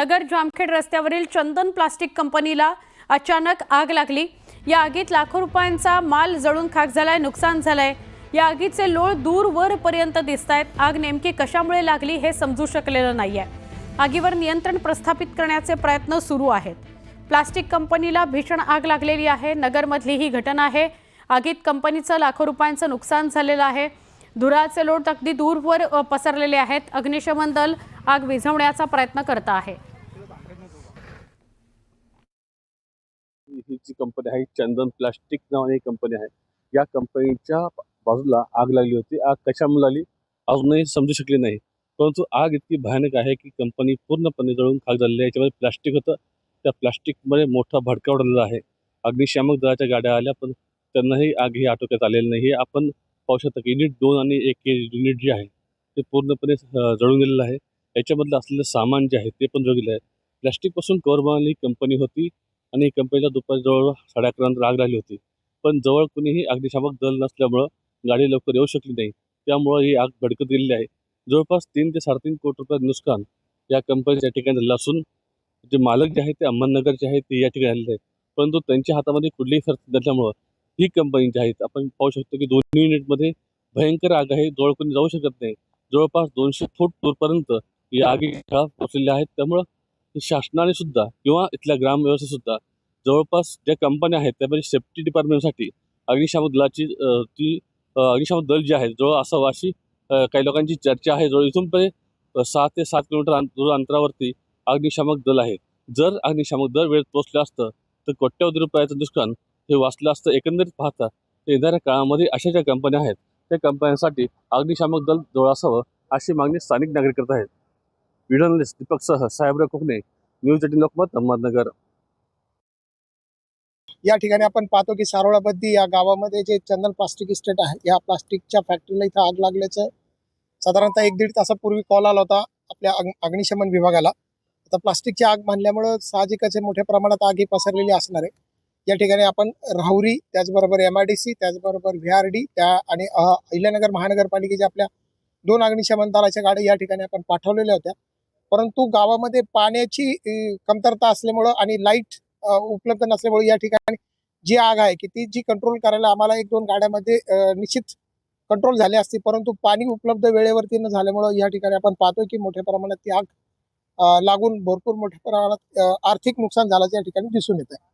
नगर जामखेड रस्त्यावरील चंदन प्लास्टिक कंपनीला अचानक आग लागली या आगीत लाखो रुपयांचा माल जळून खाक झालाय नुकसान झालंय. या आगीचे लोळ दूर वरपर्यंत दिसत आहेत आग नेमकी कशामुळे लागली हे समजू शकलेलं नाहीये. आगीवर नियंत्रण प्रस्थापित करण्याचे प्रयत्न सुरू आहेत. प्लास्टिक कंपनीला भीषण आग लागलेली आहे. नगरमधली ही घटना आहे. आगीत कंपनीचं लाखो रुपयांचं नुकसान झालेलं आहे. धुराचे लोट अगदी दूरवर पसरलेले आहेत. अग्निशमन दल आग विझवण्याचा प्रयत्न करत आहे. ही जी कंपनी आहे चंदन प्लास्टिक नावाने ही कंपनी आहे. या कंपनीच्या बाजूला आग लागली होती. आग कशामुळे लागली? अजूनही समजू शकली नाही. परंतु आग इतकी भयानक आहे की कंपनी पूर्णपणे जळून खाक झालेली आहे. याच्यामध्ये प्लास्टिक होतं. त्या प्लास्टिकमध्ये मोठा भडका उडलेला आहे. अग्निशामक दलाच्या गाड्या आल्या पण त्यांनाही आग ही आटोक्यात आलेली नाही. हे आपण पाहू शकता की युनिट दोन आणि एक युनिट जे आहे ते पूर्णपणे जळून गेलेलं आहे. याच्यामधलं असलेलं सामान जे आहे ते पण जळून गेलं आहे. प्लॅस्टिकपासून कवर बनवलेली कंपनी होती. आणि कंपनीला दुपारी जवळ साडे अकरा राग आग लागली होती. पण जवळ कुणीही अग्निशामक दल नसल्यामुळं गाडी लवकर येऊ शकली नाही. त्यामुळं ही आग भडकत गेलेली आहे. जवळपास तीन ते साडेतीन कोटी रुपये नुकसान या कंपनीच्या ठिकाणी झालं असून जे मालक जे आहेत ते अहमदनगरचे आहेत ते या ठिकाणी आलेले आहेत. परंतु त्यांच्या हातामध्ये कुठलीही खर्च नसल्यामुळं ही कंपनी जी आहेत आपण पाहू शकतो की दोन्ही युनिटमध्ये भयंकर आग आहे जवळ कोणी जाऊ शकत नाही. जवळपास दोनशे फूट दूरपर्यंत या आगी पोचलेल्या आहेत. त्यामुळं शासनाने सुद्धा किंवा इथल्या ग्रामव्यवस्थेसुद्धा जवळपास ज्या कंपन्या आहेत त्यामध्ये सेफ्टी डिपार्टमेंटसाठी अग्निशामक दलाची ती अग्निशामक दल जे आहे जवळ असावं अशी काही लोकांची चर्चा आहे. जवळ इथून पण सहा ते सात किलोमीटर अंत- अंतरावरती अग्निशामक दल आहे जर अग्निशामक दल वेळेत पोहोचलं असतं तर कोट्यवधी रुपयाचं नुकसान हे वाचलं असतं एकंदरीत पाहता. येणाऱ्या काळामध्ये अशा ज्या कंपन्या आहेत त्या कंपन्यांसाठी अग्निशामक दल जवळ असावं अशी मागणी स्थानिक नागरिक करत आहेत. जर्नलिस्ट दीपक सह साहेबराव कोकणे न्यूज एटीन लोकमत अहमदनगर या ठिकाणी आपण पाहतो की सारोळाबद्दी या गावामध्ये जे चंदन प्लास्टिक इस्टेट आहे या प्लास्टिकच्या फॅक्टरीला इथं आग लागल्याचं साधारणतः एक दीड तासापूर्वी कॉल आला होता आपल्या अग्निशमन विभागाला. आता प्लास्टिकची आग मानल्यामुळं साहजिकच मोठ्या प्रमाणात आग ही पसरलेली असणार आहे. या ठिकाणी आपण राहुरी त्याचबरोबर एम आय डी सी त्याचबरोबर व्ही आर डी त्या आणि अहिल्यानगर महानगरपालिकेच्या आपल्या दोन अग्निशमन दलाच्या गाड्या या ठिकाणी आपण पाठवलेल्या होत्या. परंतु गावामध्ये पाण्याची कमतरता असल्यामुळं आणि लाइट उपलब्ध नसल्यामुळे या ठिकाणी जी आग आहे की ती जी कंट्रोल करायला आम्हाला एक दोन गाड्यामध्ये निश्चित कंट्रोल झाले असते परंतु पाणी उपलब्ध वेळेवरती न झाल्यामुळं या ठिकाणी आपण पाहतोय की मोठ्या प्रमाणात ती आग लागून भरपूर मोठ्या प्रमाणात आर्थिक नुकसान झाल्याचं या ठिकाणी दिसून येत आहे